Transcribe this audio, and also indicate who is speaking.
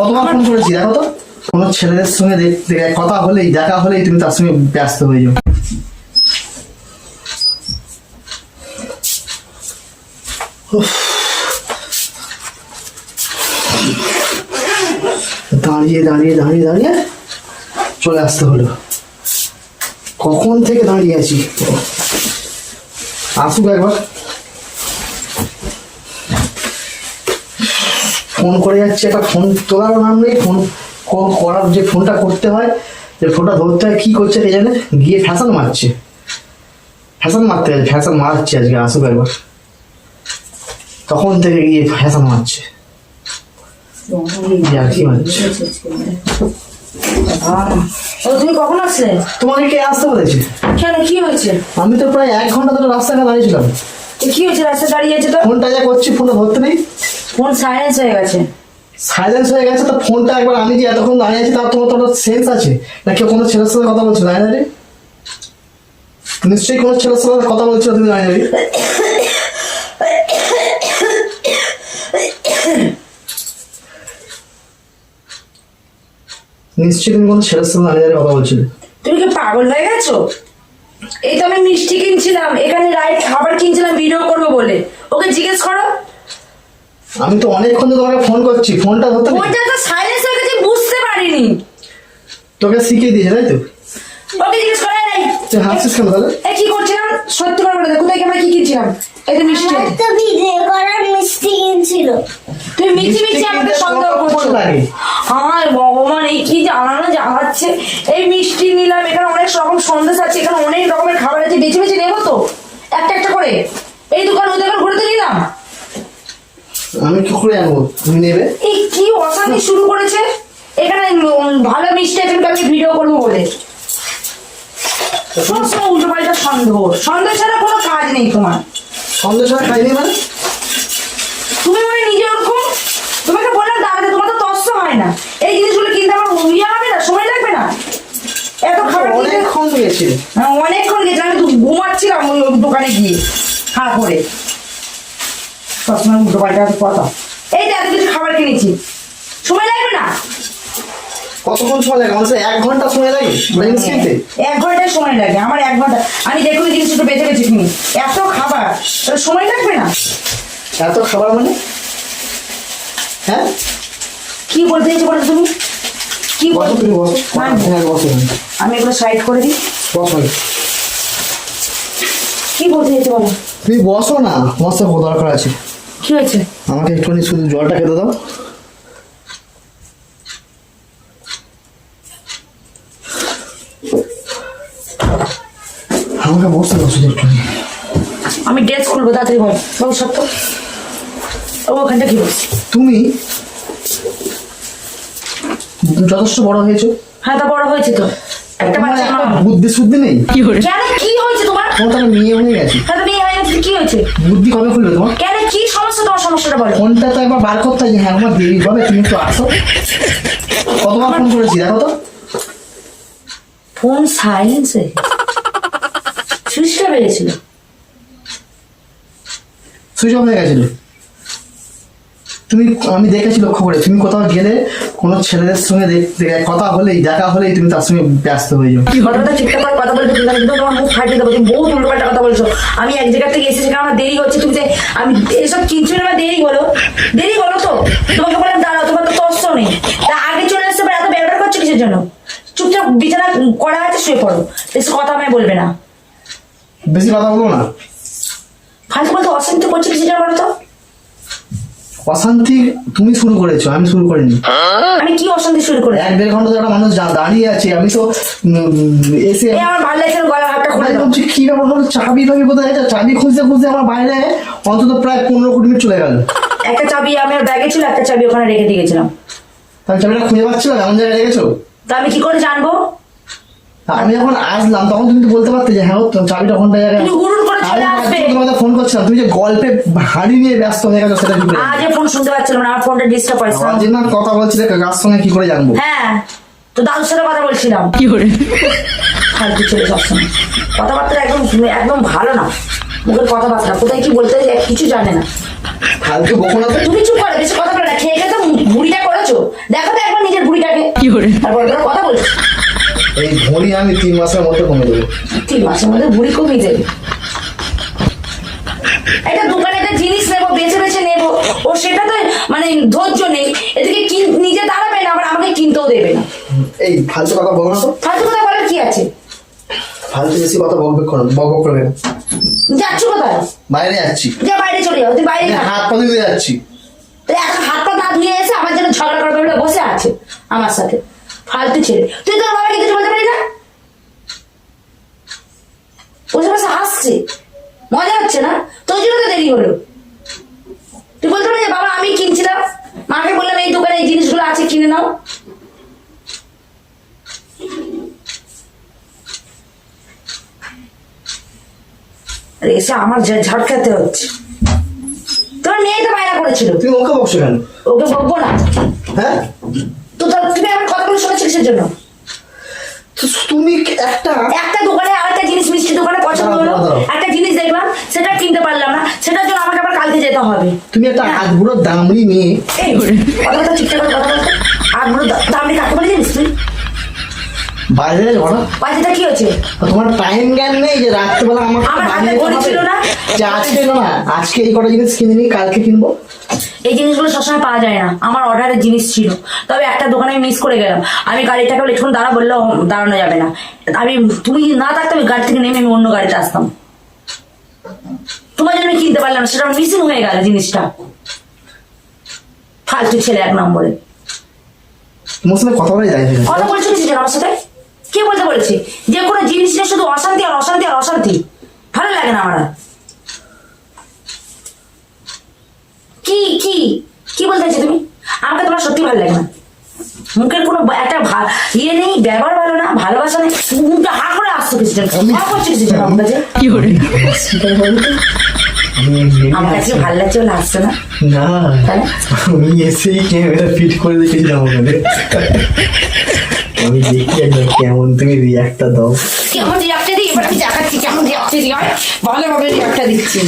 Speaker 1: কতবার ফোন করেছি, দেখো তো। কোনো ছেলেদের সঙ্গে কথা হলেই, দেখা হলেই তুমি তার সঙ্গে ব্যস্ত হয়ে যাও। দাঁড়িয়ে দাঁড়িয়ে দাঁড়িয়ে দাঁড়িয়ে চলে আসতে হলো। কখন থেকে দাঁড়িয়ে আছি? আসুক একবার। ফোন করে যাচ্ছে একটা ফোন তোলার নাম নেই ফোন করার যে ফোনটা করতে হয় যে ফোনটা ধরতে হয় কী করছে কে জানে গিয়ে ফ্যাশন মারছে। ফ্যাশন মারতে গেছে ফ্যাশন মারছে আজকে আসুক একবার। তখন থেকে গিয়ে ফ্যাশন মারছে।
Speaker 2: ও তুমি কখন আসলে?
Speaker 1: তোমাকে কে আসতে বলেছে।
Speaker 2: কেন কি হয়েছে?
Speaker 1: আমি তো প্রায় এক ঘণ্টা ধরে রাস্তাঘাট দাঁড়িয়েছিলাম
Speaker 2: কি হয়েছে? রাস্তায় দাঁড়িয়ে আছে তো?
Speaker 1: ফোনটা যা করছি ফোনটা ধরতে নেই।
Speaker 2: ফোন সাইলেন্স হয়ে গেছে।
Speaker 1: সাইলেন্স হয়ে গেছে তো ফোনটা একবার আমি যে এতক্ষণ দাঁড়িয়ে আছি তার তোমার তো সেন্স আছে। না কেউ কোনো ছেলের সাথে কথা বলছো দাঁড়িয়ে দাঁড়িয়ে নিশ্চয়ই কোনো ছেলের সাথে কথা বলছো তুমি দাঁড়িয়ে দাঁড়িয়ে নিশ্চয়ই তুমি কোনো ছেলের সাথে দাঁড়িয়ে দাঁড়িয়ে কথা বলছিলে।
Speaker 2: তুমি কি পাগল হয়ে গেছো? এই তো আমি মিষ্টি কিনছিলাম এখানে রাইট খাবার কিনছিলাম ভিডিও করব বলে। ওকে জিজ্ঞেস করো।
Speaker 1: আমি তো অনেকক্ষণ ধরে তোমাকে ফোন করছি ফোনটা ধরতে।
Speaker 2: ফোনটা তো সাইলেন্স হয়ে গেছে বুঝতে পারিনি।
Speaker 1: তোকে শিখিয়ে দিয়েছে তাই তো?
Speaker 2: ওকে জিজ্ঞেস করে নাই।
Speaker 1: তুই হাসছিস কেন তাহলে?
Speaker 2: এই কি করছিলাম? সত্যি করে বলে কোথায় আমরা কি কিনছিলাম? এই তো মিষ্টি।
Speaker 3: আমার তো ভিডিও করার মিষ্টি কিনছিল।
Speaker 2: তুই মিষ্টি মিষ্টি আমাকে সন্দেহ
Speaker 1: কতক্ষণ
Speaker 2: করছ
Speaker 1: লাগে?
Speaker 2: আমার ভগবান এই কি জ্বালানো জ্বালাচ্ছে এই মিষ্টি নিলাম এখানে অনেক রকম সন্দেশ আছে এখানে অনেক রকমের খাবার আছে বেছে বেছে নেব তো একটা একটা করে এই দোকান ওই দোকান ঘুরতে নিলাম
Speaker 1: আমি কি করে আনব? তুমি নেবে?
Speaker 2: এই কি অশান্তি শুরু করেছে? এখানে ভালো মিষ্টি আছে আমি ভিডিও করব বলে। সবসময় উল্টো পাল্টা সন্দেহ সন্দেহ ছাড়া কোনো কাজ নেই তোমার।
Speaker 1: খাইনি মানে?
Speaker 2: তুমি মানে নিজে ওরকম? তোমাকে বললাম দাঁড়াতে তোমার তো তস্য হয় না। এই জিনিসগুলো কিনতে আমার ইয়ে হবে না সময় লাগবে না। এত খাবার
Speaker 1: অনেকক্ষণ গেছি।
Speaker 2: হ্যাঁ, অনেকক্ষণ গেছিলাম আমি ঘুমাচ্ছিলাম ওই দোকানে গিয়ে হা করে। সবসময় উল্টো পাল্টা কথা। এই যে এত কিছু খাবার কিনেছি। সময় লাগবে না?
Speaker 1: কতক্ষণ সময় লাগে? মানুষের এক ঘণ্টা সময় লাগে? জিনিস কিনতে?
Speaker 2: এক ঘন্টায় সময় লাগে আমার এক ঘণ্টা। আমি দেখুন জিনিস একটু বেঁচে বেঁচে কিনি। এত খাবার তাহলে সময় লাগবে না?
Speaker 1: এত খাবার মানে? হ্যাঁ?
Speaker 2: কি বলতে চাইছো বলো তুমি? কি
Speaker 1: তুমি বসো।
Speaker 2: হ্যাঁ।
Speaker 1: হ্যাঁ
Speaker 2: আমি এগুলো সাইড করে দিই।
Speaker 1: বসো।
Speaker 2: কি বলতে চাইছো বলো?
Speaker 1: তুমি বসো না তোমার সাথে দরকার আছে।
Speaker 2: কি হয়েছে?
Speaker 1: আমাকে একটুখানি শুধু জলটা খেতে দাও। আমাকে বসতে দাও শুধু একটুখানি।
Speaker 2: আমি ড্রেস খুলবো তাড়াতাড়ি বল। বাবু সত্য? ওখানটা কি বলছি?
Speaker 1: তুমি যথেষ্ট বড় হয়েছো।
Speaker 2: হ্যাঁ তা বড় হয়েছে তো। একটা
Speaker 1: তোমার
Speaker 2: বাচ্চা
Speaker 1: বুদ্ধি শুদ্ধি নেই?
Speaker 2: কি হয়েছে তোমার?
Speaker 1: তোমার তো একটা মেয়ে হয়ে গেছে।
Speaker 2: হ্যাঁ মেয়ে হয়ে গেছে, কি হয়েছে?
Speaker 1: বুদ্ধি কবে খুলবে তোমার?
Speaker 2: কেন তোমার সমস্যাটা বলো।
Speaker 1: ফোনটা তো একবার বার করতে হয় হ্যাঁ আমার দেরি হবে তুমি একটু আসো। কতবার ফোন করেছি দেখো তো।
Speaker 2: ফোন সাইলেন্সে সুইচটা বেড়েছিল।
Speaker 1: সুইচ অফ হয়ে গেছিল। তুমি আমি দেখেছি লক্ষ্য করে। তুমি কোথাও গেলে কোনো ছেলেদের সঙ্গে কথা হলেই দেখা হলেই তুমি তার সঙ্গে ব্যস্ত হয়ে যাও
Speaker 2: কথাটা ঠিকঠাক করে কথা বলতে তুমি কিন্তু তোমার মুখ ফাটিয়ে দেবো। তুমি বহুত উল্টোপাল্টা কথা বলছো। আমি এক জায়গা থেকে এসেছি কারণ আমার দেরি হচ্ছে। তুমি যে আমি এসব কিনছো না দেরি হলো। দেরি হলো তো। তোমাকে বললাম দাঁড়াও তোমার তো তস্ত নেই। তা আগে চলে আসতে পারে এত ব্যবহার করছ কিসের জন্য? চুপচাপ বিছানা করা আছে শুয়ে পড়ো। বেশি কথা আমায় বলবে না।
Speaker 1: বেশি কথা বলব না।
Speaker 2: ফালতু বলতে অশান্তি করছে কিসের জন্য বলো তো?
Speaker 1: অশান্তি তুমি শুরু করেছ আমি শুরু করিনি।
Speaker 2: আমি কি অশান্তি শুরু করে
Speaker 1: এক দেড় ঘণ্টা ধরে একটা মানুষ যা- দাঁড়িয়ে আছে আমি তো উম, এসে
Speaker 2: এই আমার ভালো লাগছে না, গলার হাতটা খুলে
Speaker 1: আমি
Speaker 2: দাও।
Speaker 1: ভাবছি কি ব্যাপার হলো চাবি টাবি কোথায় আছে? চাবি খুঁজতে খুঁজতে আমার বাইরে অন্তত প্রায় পনেরো কুড়ি মিনিট চলে গেল।
Speaker 2: একটা চাবি আমার ব্যাগে ছিল একটা চাবি ওখানে রেখে দিয়ে গেছিলাম।
Speaker 1: তাহলে চাবিটা খুঁজে পাচ্ছিল এমন জায়গায় রেখেছো?
Speaker 2: তা আমি কি করে জানব?
Speaker 1: তা আমি যখন আসলাম তখন তুমি তো বলতে পারতে যে হ্যাঁ ও তো চাবিটা কোনটা জায়গায়
Speaker 2: তুমি হুড়ুড় করে চলে
Speaker 1: আমি
Speaker 2: আসবে।
Speaker 1: করছিলাম তুমি যে গল্পে হাড়ি নিয়ে ব্যস্ত হয়ে গেছো সেটা
Speaker 2: আজ ফোন শুনতে পাচ্ছিলাম না আমার ফোনটা ডিস্টার্ব হয়েছে
Speaker 1: আজ না কথা বলছিলে কার সঙ্গে কি করে জানব?
Speaker 2: হ্যাঁ তো দাদুর সাথে কথা বলছিলাম। কি করে? ফালতু ছেলে সবসময় কথাবার্তা একদম একদম ভালো না। মুখের কথাবার্তা কোথায় কি বলতে কিছু জানে না।
Speaker 1: ফালতু বকনা
Speaker 2: তুমি চুপ করে বেশি কথা বলে না খেয়ে খেয়ে তো বুড়িটা করেছ। দেখো তো একবার নিজের বুড়িটাকে কি করে? তারপর কথা বলছো।
Speaker 1: এই ভরি আমি তিন মাসের মধ্যে কমে দেবো।
Speaker 2: তিন মাসের মধ্যে ভুঁড়ি কমে যাবে একটা দোকানে একটা জিনিস নেব বেছে বেছে নেব। ও সেটা তো মানে ধৈর্য নেই। এদিকে নিজে দাঁড়াবে না আবার আমাকে কিনতেও দেবে না।
Speaker 1: এই ফালতু কথা বলো না তো।
Speaker 2: ফালতু কথা বলার কি আছে?
Speaker 1: ফালতু বেশি কথা বক বক করো বক বক করবে না।
Speaker 2: যাচ্ছ কোথায়?
Speaker 1: বাইরে যাচ্ছি।
Speaker 2: যে বাইরে চলে যাও। তুই বাইরে
Speaker 1: হাত পা ধুতে যাচ্ছি।
Speaker 2: হাত পা না ধুয়ে এসে আমার জন্য ঝগড়া করবে বলে বসে আছে আমার সাথে। ফালতু ছেলে। তুই তোর বাবাকে কিছু বলতে পারি না? বসে বসে হাসছে। মজা হচ্ছে না? তোর হলো? তুই বলতে পারি যে বাবা আমি কিনছিলাম। মাকে বললাম এই দোকানে এই জিনিসগুলো আছে কিনে নাও। এসে আমার ঝাড় খেতে হচ্ছে। তোমার মেয়ে তো বায়না করেছিল।
Speaker 1: তুমি ওকে বকছো কেন?
Speaker 2: ওকে বকবো না।
Speaker 1: হ্যাঁ?
Speaker 2: তো তুমি আমার কথাগুলো শুনেছো কিসের জন্য
Speaker 1: তুমি একটা
Speaker 2: একটা দোকানে আরেকটা জিনিস মিষ্টি দোকানে পছন্দ হলো। একটা জিনিস দেখলাম সেটা কিনতে পারলাম না। সেটার জন্য আমাকে আবার কালকে যেতে হবে।
Speaker 1: তুমি একটা আগুলো বুড়ো দামড়ি
Speaker 2: এই কথা ঠিকঠাক কথা বলতো দামড়ি কাকে বলে জানিস তুই?
Speaker 1: বাইরে
Speaker 2: কি হয়েছে?
Speaker 1: তোমার টাইম জ্ঞান নেই যে রাত্রেবেলা
Speaker 2: আমার হাতে ঘড়ি ছিল না।
Speaker 1: যে আজকে না আজকে এই কটা জিনিস কিনে নিই কালকে কিনবো।
Speaker 2: এই জিনিসগুলো সবসময় পাওয়া যায় না। আমার অর্ডারের জিনিস ছিল। তবে একটা দোকানে মিস করে গেলাম। আমি গাড়িটাকে দাঁড়া বললেও দাঁড়ানো যাবে না। আমি তুমি না থাকতে আমি গাড়ি থেকে নেমে আমি অন্য গাড়িতে আসতাম। তোমার জন্য আমি কিনতে পারলাম না সেটা মিসিং হয়ে গেল জিনিসটা। ফালতু ছেলে এক নম্বরে।
Speaker 1: তোমার সাথে কথা বলাই যায়
Speaker 2: কথা বলছো আমার সাথে? কে বলতে বলেছে? যে কোনো জিনিস নিয়ে শুধু অশান্তি আর অশান্তি আর অশান্তি। ভালো লাগে না আমার কি কি কি বলতে চাইছো তুমি? আমাকে তোমার সত্যি ভালো লাগে না। মুখের কোনো একটা ইয়ে নেই ব্যবহার ভালো না ভালোবাসা নেই। মুখটা হা করে আসছো কিছু জন হা করছ আমার কাছে।
Speaker 1: আমি এমনি
Speaker 2: আমার কাছে ভালো লাগছে বলে আসছে না।
Speaker 1: না? আমি এসেই ক্যামেরা ফিট করে দেখেছিলাম ওখানে আমি দেখি একবার কেমন তুমি রিয়াক্টটা দাও।
Speaker 2: কেমন রিয়াক্টটা দিই? এবার আমি দেখাচ্ছি কেমন রিয়াক্টটা দিই। ভালোভাবে রিয়াক্টটা দিচ্ছি।